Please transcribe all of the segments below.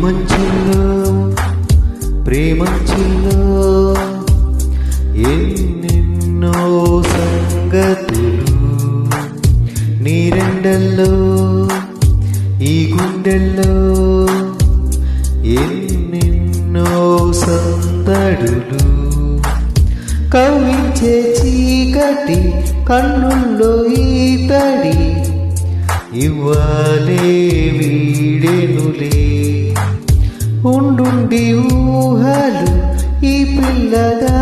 ప్రేమంచిలో ప్రేమంచిలో ఎన్నెన్నో సంగతులు? నీరెండల్లో ఈ గుండెల్లో ఎన్నెన్నో సందడులు? కవించే చీకటి కన్నుల్లో ఈతడి ఇవ్వాలే వీడెనులే. ഉണ്ടി ഊഹലു ഈ പിള്ളകാ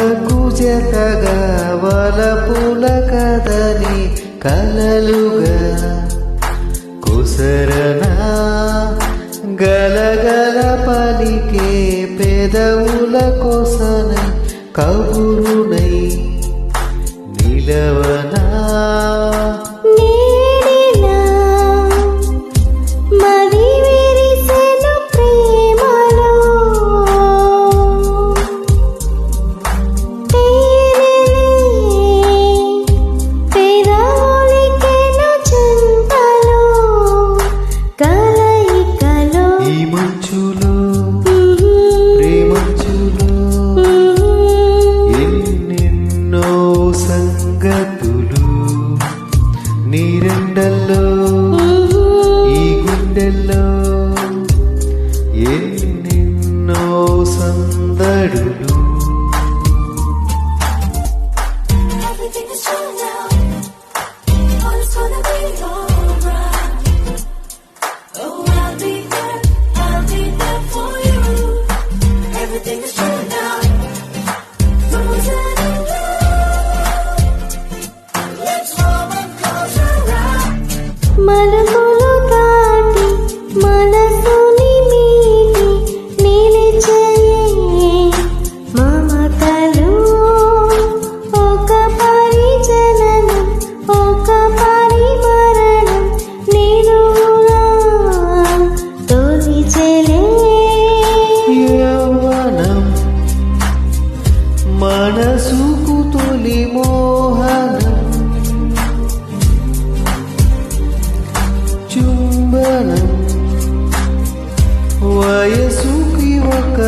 కలలకు జతగా వలపుల కదని కలలుగా కుసరనా గలగల పలికే పెదవుల కోసన కబురునై నిలవనా ಎರಡು మనసుకు తొలి మోహనం చుంబనం వయసుకి ఒక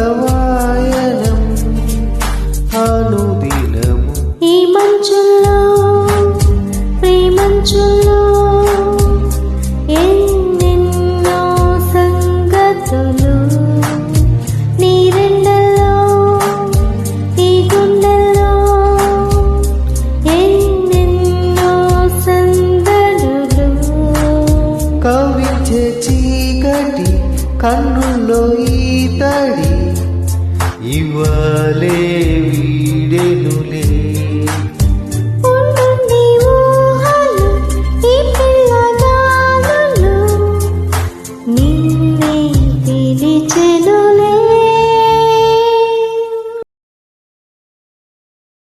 ಇವಲೇ